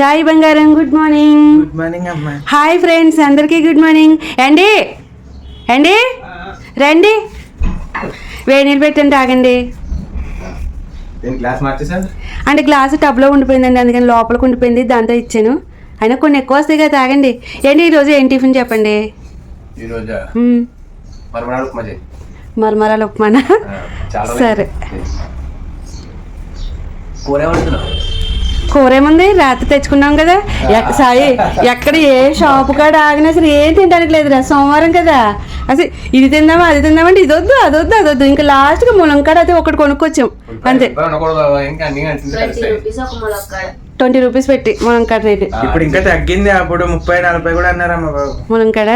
సాయి బంగారం good morning good morning అమ్మా. Hi friends అందరికీ గుడ్ మార్నింగ్ అండి అండి రండి. వేడి నీళ్ళు పెట్టండి తాగండి. అంటే గ్లాసు టబ్లో ఉండిపోయిందండి అందుకని లోపలికి ఉండిపోయింది దాంతో ఇచ్చాను. అయినా కొన్ని ఎక్కువ వస్తాయి కదా తాగండి. ఏంటి ఈరోజు ఏం టిఫిన్ చెప్పండి? మరమరాలు ఉప్మానా? సరే. కూర వండుతున్నావు? కూర ఏముంది రాత్రి తెచ్చుకున్నాం కదా. ఎక్- సాయి ఎక్కడ ఏ షాపు కాడ ఆగినా సరే ఏం తినడానికి లేదురా సోమవారం కదా. అసలు ఇది తిందామా అది తిందామంటే ఇది వద్దు అది వద్దు అది వద్దు ఇంకా లాస్ట్గా ములంకాడ అయితే ఒకటి కొనుక్కొచ్చాం. అంతే. ట్వంటీ రూపీస్ పెట్టి ములంకాడ రేటు. ఇప్పుడు ఇంకా తగ్గింది అప్పుడు ముప్పై నలభై కూడా అన్నారమ్మ బాబు. ములంకాడ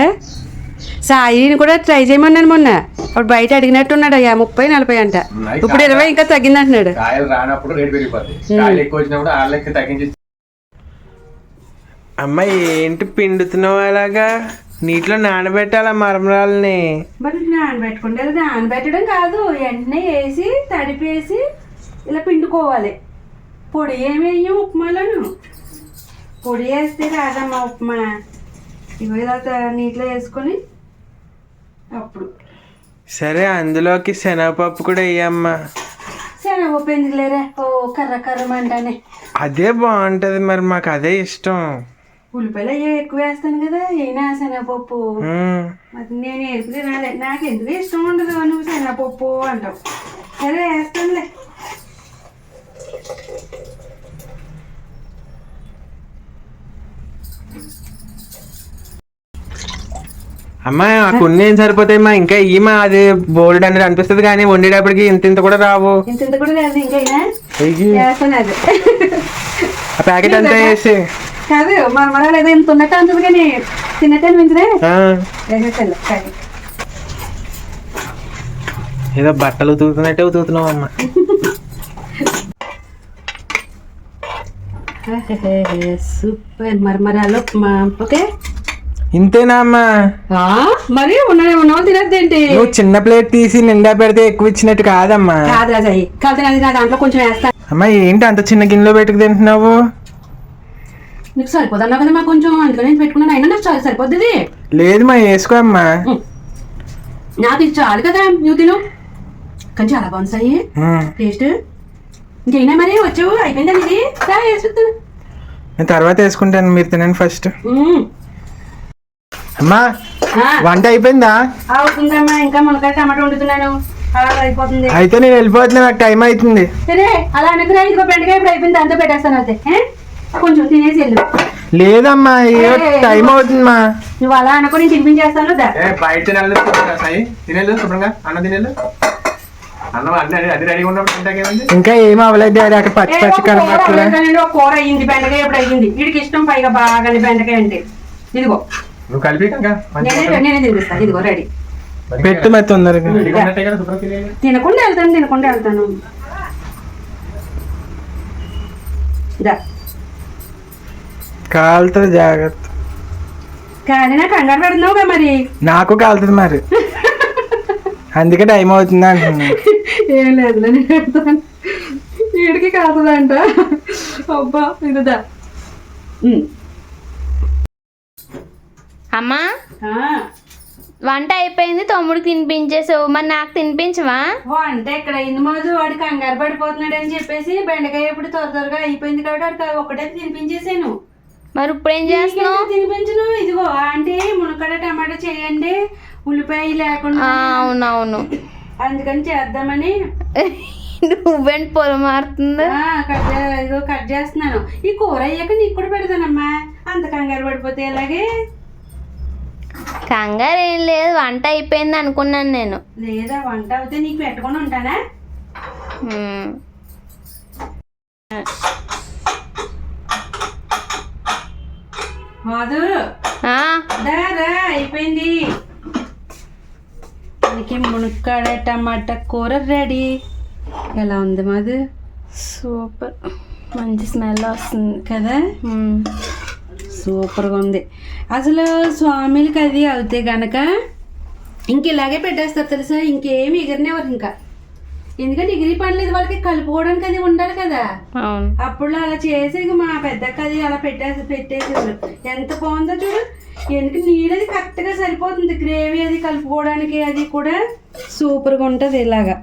సాయిని కూడా ట్రై చేయమన్నాను మొన్న. అప్పుడు బయట అడిగినట్టున్నాడు అయ్యా ముప్పై నలభై అంట. ఇప్పుడు ఇరవై ఇంకా తగ్గింది అంటున్నాడు కాయలు రానప్పుడు రేటు పెరిగిపోద్ది. కాయలు ఎక్కువ వచ్చినప్పుడు ఆ లెక్క తగ్గించి అమ్మ ఏంటి పిండుతున్నావు అలాగా? నీటిలో నానబెట్టాలా మరమరాలని? మరి నానబెట్టుకుంటే నానబెట్టడం కాదు వెంటనే వేసి తడిపేసి ఇలా పిండుకోవాలి. పొడి ఏమి వేయం ఉప్మాలను? పొడి వేస్తే కాదమ్మా ఉప్మా. ఇవి ఇలా నీటిలో వేసుకొని అప్పుడు. సరే అందులోకి శనగపప్పు కూడా వేయమ్మా శనగపప్పు ఎందుకు లేరా? ఓ కర్ర కర్ర మంటానే. అదే బాగుంటది మరి మాకు అదే ఇష్టం. ఉల్లిపాయలు అయ్యే ఎక్కువ వేస్తాను కదా అయినా శనగపప్పు. మరి నేను ఎరుపు తినాలి. నాకు ఎందుకు ఇష్టం ఉండదు నువ్వు శనగపప్పు అంటావు. సరే వేస్తానులే. అమ్మా ఆ కొన్ని ఏం సరిపోతాయమ్మా ఇంకా ఈమా అది బోల్డ్ అనేది అనిపిస్తుంది కానీ వండేటప్పటికి ఇంత ఇంత కూడా రావు. ఆ ప్యాకెట్ అంతా వేసి. కాదు మన మన లేదా ఇంత ఉన్నట్టు అంటుంది కానీ తిన్నట్టు అనిపించదే ఆ, వేసేసాను కానీ ఏదో బట్టలు ఉతుకుతున్నట్టే ఉతుకుతున్నావు అమ్మా. సూపర్. మరమరాలు ఓకే? ఇంతేనా అమ్మా? మరి ఉన్నదే ఉన్నావు? తినద్దేంటి? నువ్వు చిన్న ప్లేట్ తీసి నిండా పెడితే ఎక్కువ ఇచ్చినట్టు కాదమ్మా. కాదు రాజాయి కాదు నాది నా దాంట్లో కొంచెం వేస్తాను అమ్మా ఏంటి అంత చిన్న గిన్నెలో పెట్టుకు తింటున్నావు? నీకు సరిపోదన్నావు కదా మా కొంచెం అందుకని నేను పెట్టుకున్నాను. అయినా నాకు చాలా సరిపోద్ది. లేదు మా వేసుకో అమ్మా. నాకు ఇది చాలు కదా నువ్వు తిను. కానీ చాలా బాగుంది సాయి. టేస్ట్. ఇంకైనా మరి? వచ్చావు అయిపోయిందా ఇది నేను తర్వాత వేసుకుంటాను మీరు తినండి ఫస్ట్. అమ్మా వంట అయిపోయిందా? అవుతుందమ్మా ఇంకా మునక్కాయ టమాటా వండుతున్నాను. అలా అయిపోతుంది. అయితే నేను వెళ్ళిపోతున్నా నాకు టైం అవుతుంది. సరే అలా అనుకురా ఇదిగో బెండకాయ ఇప్పుడు అయిపోయింది అంతా పెట్టేస్తాను అంతే ఏ? కొంచెం తినేసి వెళ్ళు. లేదమ్మా టైం అవుతుందమ్మా. నువ్వు అలా అనుకో నేను తినిపించేస్తాను బయట సాయి. తినేళ్ళు శుభ్రంగా. అన్నం తినేళ్ళు. ఇంకా ఏం అవ్వలేదు డాడీ అక్కడ పచ్చి పచ్చి ఒక కూర అయ్యింది బెండకాయ ఇప్పుడు అయ్యింది. వీడికి ఇష్టం పైగా బాగా బెండకాయ అంటే. ఇదిగో. నువ్వు కలిపి కనుక నేనే నేనే తినిపిస్తాను ఇదిగో రెడీ పెట్టు మరి తొందరగా. తినకుండా వెళ్తాను తినకుండా వెళ్తాను. దా. కాలుతుంది జాగ్రత్త. కానీ నాకు కంగారు పెడుతున్నావుగా మరి. నాకు కాలుతుంది మరి. అందుకే టైం అవుతుంది అంటున్నా. ఏం లేదు నేను పెడతాను. వీడికి కాదుదంట అబ్బా ఇదిదా. అమ్మా? వంట అయిపోయింది తమ్ముడికి తినిపించేసావు. మరి నాకు తినిపించవా? వంట ఎక్కడ అయింది మోజు వాడు కంగారు పడిపోతున్నాడు అని చెప్పేసి బెండకాయ ఇప్పుడు త్వర త్వరగా అయిపోయింది కాబట్టి వాడికి ఒకటే తినిపించేసాను. మరి ఇప్పుడు ఏం చేస్తున్నావు? తినిపించను? ఇదిగో ఆంటీ మునక్కడ టమాటా చేయండి. ఉల్లిపాయ లేకుండా అవునవును. అందుకని చేద్దామని. నువ్వేంటి పొలం మారుతుందా కట్ ఇదిగో కట్ చేస్తున్నాను. ఈ కూర అయ్యాక నీకు కూడా పెడతానమ్మా. అంత కంగారు పడిపోతే ఎలాగే? కంగారు ఏం లేదు వంట అయిపోయింది అనుకున్నాను నేను. లేదా వంట అవుతే నీకు పెట్టుకొని ఉంటానా. మాధు. అయిపోయింది. మనకి మునక్కాడ టమాటా కూర రెడీ. ఎలా ఉంది మాధు? సూపర్. మంచి స్మెల్ వస్తుంది. కదా. సూపర్గా ఉంది. అసలు స్వామిలకి అది అవుతే గనక ఇంక ఇలాగే పెట్టేస్తారు తెలుసా? ఇంకేమి ఎగరనేవారు ఇంకా. ఎందుకంటే డిగ్రీ పడలేదు వాళ్ళకి కలుపుకోవడానికి అది ఉండాలి కదా. అప్పుడు అలా చేసి ఇక మా పెద్దక్క అది అలా పెట్టేసి పెట్టేసారు ఎంత బాగుందో చూడు. ఎందుకు నీళ్ళు అది కరెక్ట్గా సరిపోతుంది. గ్రేవీ అది కలుపుకోవడానికి అది కూడా సూపర్గా ఉంటుంది ఇలాగా.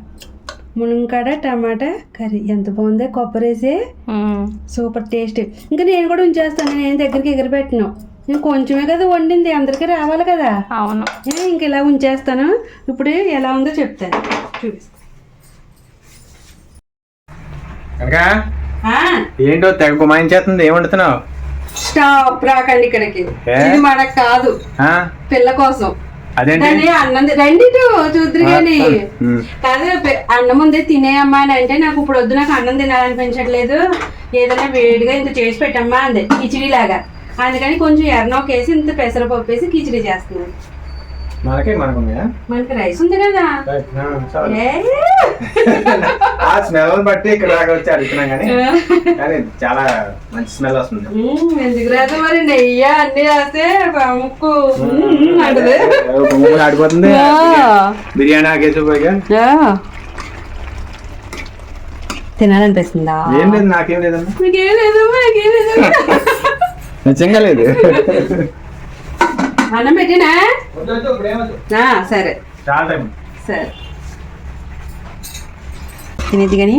మునక్కాడ టమాటా కర్రీ. ఎంత బాగుందో కొబ్బరి వేసి. ఉమ్. Super taste. ఇంకా నేను కూడా ఉంచేస్తాను. నేను దగ్గరికి ఎగరబెట్టను. నేను కొంచెమే కదా వండింది. అందరికీ రావాలి కదా. అవును. ఏ, ఇంక ఇలా ఉంచేస్తాను. ఇప్పుడు ఎలా ఉందో చెప్తాను. చూపిస్తాను ఏంటో తెగ గుమాయించేస్తుంది ఏం వండుతున్నావు? స్టాప్. రాకండి ఇక్కడికి? ఇది మనకు కాదు? పిల్ల కోసం. అన్నం తి- రండి ఇటు చూద్దరు కానీ ఉమ్. కాదు పె- అన్నం ముందే తినేయమ్మా అని అంటే నాకు ఇప్పుడు వద్దు నాకు అన్నం తినాలనిపించట్లేదు. ఏదైనా వేడిగా ఇంత చేసి పెట్టమ్మా అంది కిచిడి లాగా అందుకని కొంచెం ఎర్రనొక్కేసి ఇంత పెసరపప్పు వేసి కిచిడి చేస్తున్నాను. మనకి మనకున్నాయా మనకి రైస్ ఉంది కదా? ఆ స్మెల్ బట్టి ఇక్కడ దాకా వచ్చి అడుగుతున్నాం కానీ కానీ చాలా మంచి స్మెల్ వస్తుంది. ఎందుకు రాదు మరి? నెయ్యి అన్ని వేస్తే ముక్కు. ఆడిపోతుంది. బిర్యానీ ఆగేసి పోయిగా. తినాలనిపిస్తుందా? ఏం లేదు నాకేం లేదమ్మా. లేదు నాకేం లేదు. నిజంగా లేదు. అన్నం పెట్టినా ఆ, సరే. సరే. తినేది కానీ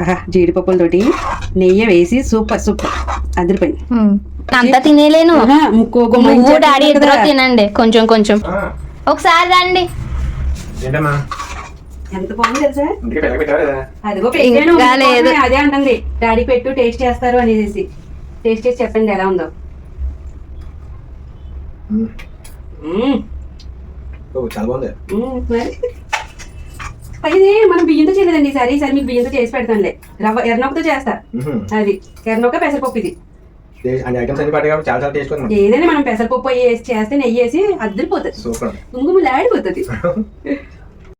ఆహా జీడిపప్పులతోటి నెయ్యి వేసి సూపర్ సూపర్. అదిరిపోయింది. అంతా తినేలేను. నువ్వు డాడీ ఇద్దరు. తినండి. కొంచెం కొంచెం. ఒకసారి రండి. ఎంత బాగుంది తెలుసా? అదిగో లేదు. అదే అంటుంది. డాడీ పెట్టు టేస్ట్ చేస్తారు అనేసి. టేస్ట్ చేసి చెప్పండి ఎలా ఉందో. చాలా బాగుంది. అయితే మనం బియ్యంతో చేయలేదండి ఈసారి. ఈసారి మీకు బియ్యంతో చేసి పెడతానులే. రవ్వ ఎర్రనొక్కతో చేస్తా. అది. ఎర్రనొక్క పెసరపప్పు ఇది. ఏదైనా మనం పెసరపప్పు అయ్యి వేసి చేస్తే నెయ్యి వేసి అద్దరిపోతుంది. సూపర్. కుంకుమలాడిపోతుంది